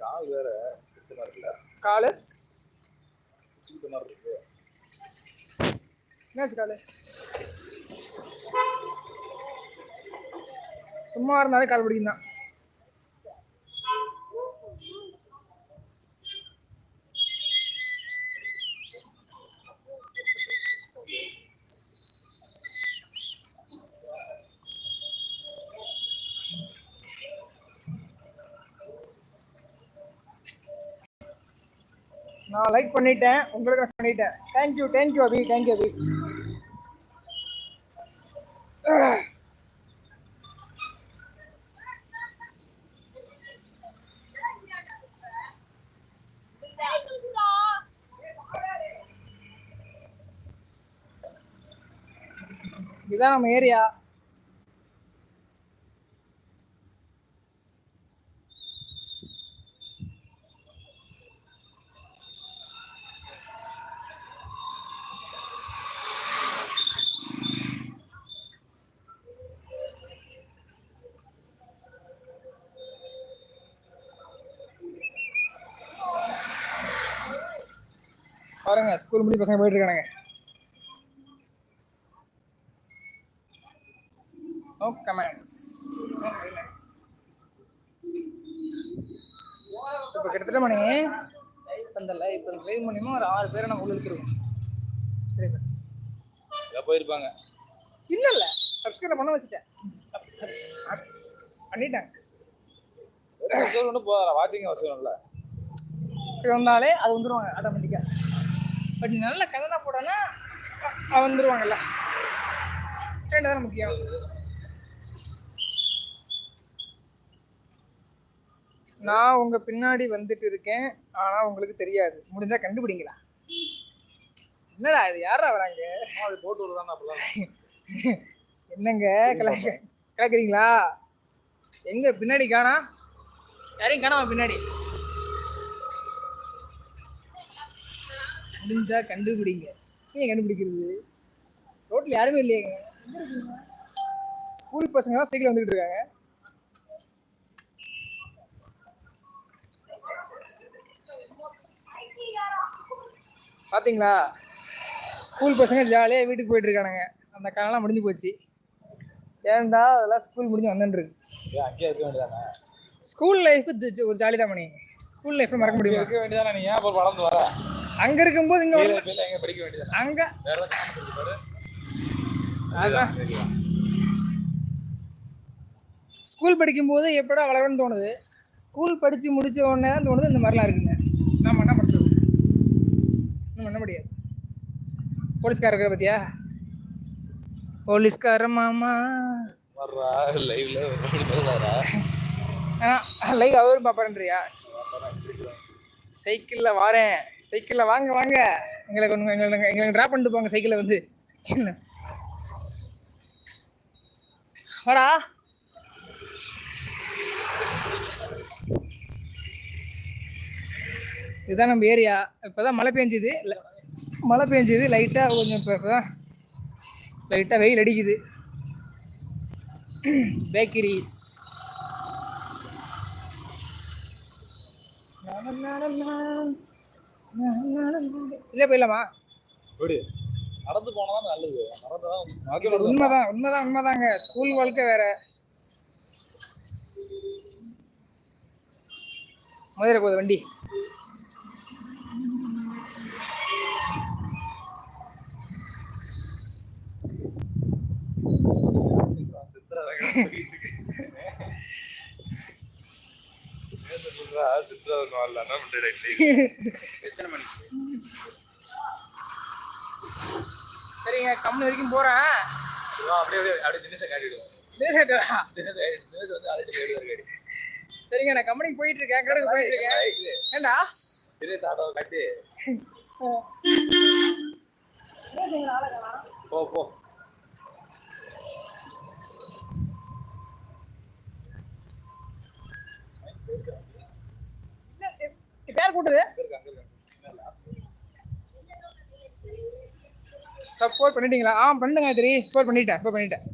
கால் வேற இருக்குல்ல. காலு? என்னாச்சு காலு? சும்மா இருந்தாலே கால் பிடிக்கும் தான் நான் லைக் பண்ணிட்டேன். உங்களுக்கு நான் பண்ணிட்டேன் thank you thank you Abhi thank you Abhi இதுதான் நம்ம ஏரியா பாருங்க ஸ்கூல் முடி பசங்க போயிட்டு இருக்கானுங்க நோ கமெண்ட்ஸ் இப்போ கிட்டத்தட்ட மணி இந்த லைவ் இப்போ லைவ் மூலியமாக ஒரு ஆறு பேரை நம்ம உள்ள எங்க போயிருப்பாங்க. இல்லை இல்லை சப்ஸ்கிரைப் பண்ண வச்சுட்டேன். பண்ணிட்டேன் ஒன்றும் போதா வாட்சிங் இப்படி வந்தாலே அது வந்துருவாங்க ஆட்டோமேட்டிக்காக பட் நல்ல கன்னடா போடனா வந்துருவாங்கல்ல. ரெண்டு தான் முக்கியம். நான் உங்க பின்னாடி வந்துட்டு இருக்கேன். ஆனா உங்களுக்கு தெரியாது. முடிஞ்சா கண்டுபிடிங்களா? என்னடா இது? யாரா வராங்க? அது போட்டு விடுதானே அப்பெல்லாம் என்னங்க? கலாய்க்க கேட்குறீங்களா எங்க பின்னாடி காணா? யாரையும் காணாம பின்னாடி. முடிஞ்சா கண்டுபிடிங்க. ஏன் கண்டுபிடிக்கிறது? ரோட்ல யாருமே இல்லையேங்க? ஸ்கூல் பசங்க தான் சைக்கிள் வந்துகிட்டு இருக்காங்க. பாத்தீங்களா? ஸ்கூல் பசங்க ஜாலியாக வீட்டுக்கு போயிட்டு இருக்கானுங்க. அந்த காலம்லாம் முடிஞ்சு போச்சு. ஏன்டா அதெல்லாம் ஸ்கூல் முடிஞ்சு வந்துருக்கு ஏன் அங்கேயே இருக்க வேண்டியதானே? ஸ்கூல் லைஃப் ஒரு ஜாலி தான் மணி ஸ்கூல் லைஃப் மறக்க முடியுமா? இருக்க வேண்டியதானே? நீ ஏன் வளர்ந்து வர? அங்க இருக்கும்போது இங்க எங்க படிக்க வேண்டியதானே அங்க? ஸ்கூல் படிக்கும்போது எப்படா வளரணும்னு தோணுது. ஸ்கூல் படிச்சு முடிச்ச உடனே தான் தோணுது இந்த மாதிரிலாம் இருக்குங்க. நம்ம என்ன பண்றது? நம்ம பண்ண முடியாது போலீஸ்கார இருக்கிற பத்தியா? போலீஸ்கார மாமா. வர்றா லைவ்ல லைக் அவரும் பாப்பாருன்றியா? சைக்கிளில் வாரேன். சைக்கிளில் வாங்க வாங்க. எங்களை கொஞ்சம் எங்களை எங்களை ட்ராப் பண்ணிட்டு போங்க சைக்கிளில் வந்து. வாடா. இதுதான் நம்ம ஏரியா. இப்போ தான் மழை பெஞ்சுது. இல்லை மழை பெஞ்சுது. லைட்டாக கொஞ்சம் இப்போ இப்போ தான் லைட்டாக வெயில் அடிக்குது. பேக்கரிஸ் இல்லை போயிடலாமா? எப்படி நடந்து போனதான் நல்லது. நடந்துதான் உண்மைதான் உண்மைதான் உண்மைதாங்க. ஸ்கூல் வாழ்க்கை வேற. மதுரை போகுது வண்டி. எத்தனை மணிக்கு? சரிங்க கம்மி வரைக்கும் போகிறேன் அப்படியே அப்படியே அப்படியே தினேசை காட்டிடுவோம் தினேஷ் தினேஷ் வந்து ஆல்ரெடி சரிங்க நான் கம்பெனிக்கு போயிட்டு இருக்கேன். கடைக்கு போயிட்டு இருக்கேன். ஏண்டா? தினேஷ் ஆட்டோவை காட்டி. போ போ. கூட்டுது. சப்போர்ட் பண்ணிட்டீங்களா? ஆ பண்ணுங்க சரி சப்போர்ட் பண்ணிட்டேன் சப்போர்ட் பண்ணிட்டேன்.